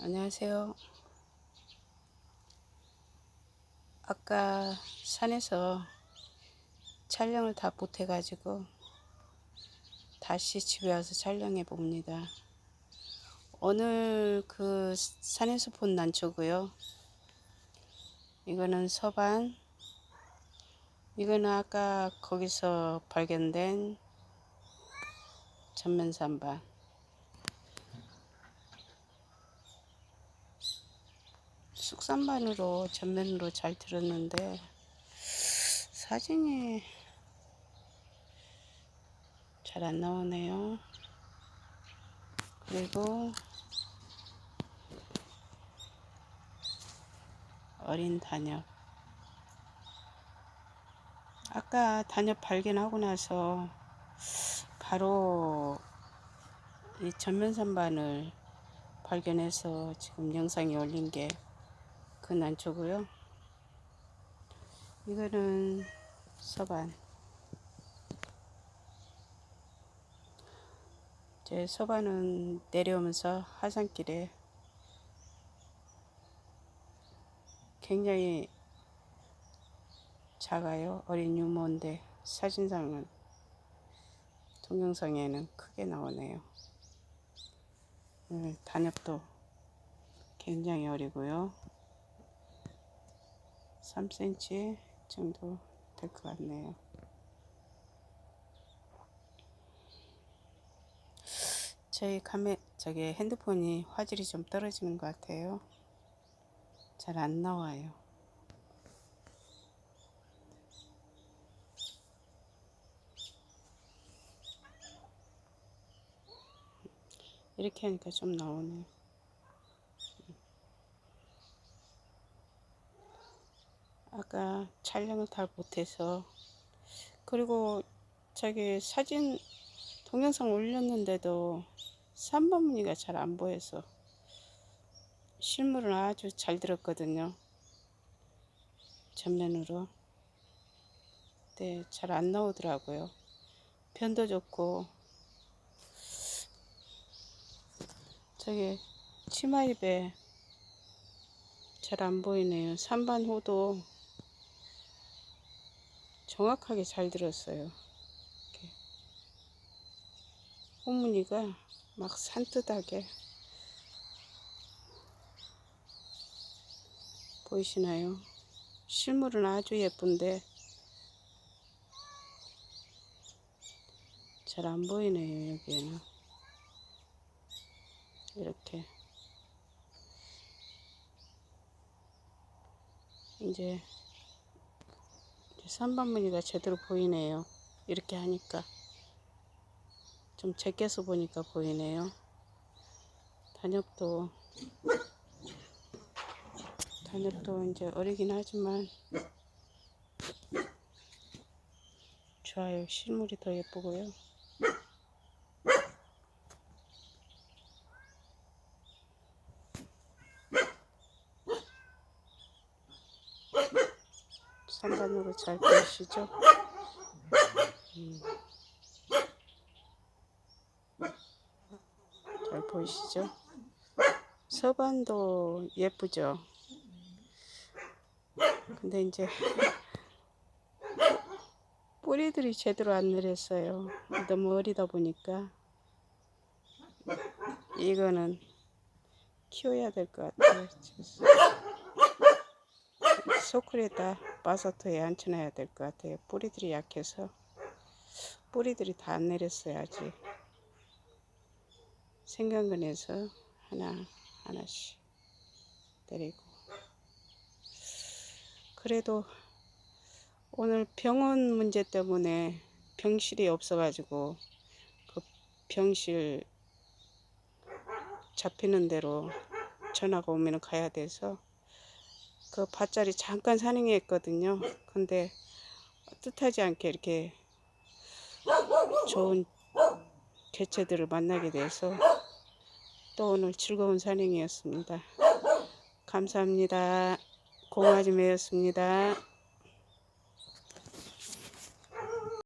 안녕하세요. 아까 산에서 촬영을 다 못해가지고 다시 집에 와서 촬영해 봅니다. 오늘 그 산에서 본 난초고요. 이거는 서반, 이거는 아까 거기서 발견된 전면산반. 쑥산반으로 전면으로 잘 들었는데 사진이 잘 안 나오네요. 그리고 어린 단엽. 아까 단엽 발견하고 나서 바로 이 전면산반을 발견해서 지금 영상에 올린 게 그 난초고요. 이거는 서반. 제 서반은 내려오면서 하산길에 굉장히 작아요. 어린 유모인데 사진상은 동영상에는 크게 나오네요. 음, 단엽도 굉장히 어리고요. 3cm 정도 될 것 같네요. 저희 카메 저기 핸드폰이 화질이 좀 떨어지는 것 같아요. 잘 안 나와요. 이렇게 하니까 좀 나오네요. 아까 촬영을 잘 못해서. 그리고 저기 사진 동영상 올렸는데도 3번 무늬가 잘 안 보여서 실물은 아주 잘 들었거든요. 전면으로. 네, 잘 안 나오더라고요. 변도 좋고. 저기 치마입에 잘 안 보이네요. 3반 호도 정확하게 잘 들었어요. 이렇게. 호무늬가 막 산뜻하게 보이시나요? 실물은 아주 예쁜데 잘 안 보이네요 여기에는 이렇게 이제 3번 무늬가 제대로 보이네요. 이렇게 하니까 좀 제껴서 보니까 보이네요. 단엽도 단엽도 이제 어리긴 하지만 좋아요. 실물이 더 예쁘고요. 산반으로 잘 보이시죠? 음. 잘 보이시죠? 서반도 예쁘죠? 근데 이제 뿌리들이 제대로 안 내렸어요. 너무 어리다 보니까 이거는 키워야 될 것 같아요. 소쿠리에다 바사토에 앉혀놔야 될 것 같아요. 뿌리들이 약해서 뿌리들이 다 아직. 생강근에서 하나 하나씩 내리고 그래도 오늘 병원 문제 때문에 병실이 없어가지고 그 병실 잡히는 대로 전화가 오면 가야 돼서 그 밭자리 잠깐 산행했거든요. 근데 뜻하지 않게 이렇게 좋은 개체들을 만나게 돼서 또 오늘 즐거운 산행이었습니다. 감사합니다. 공아지매였습니다.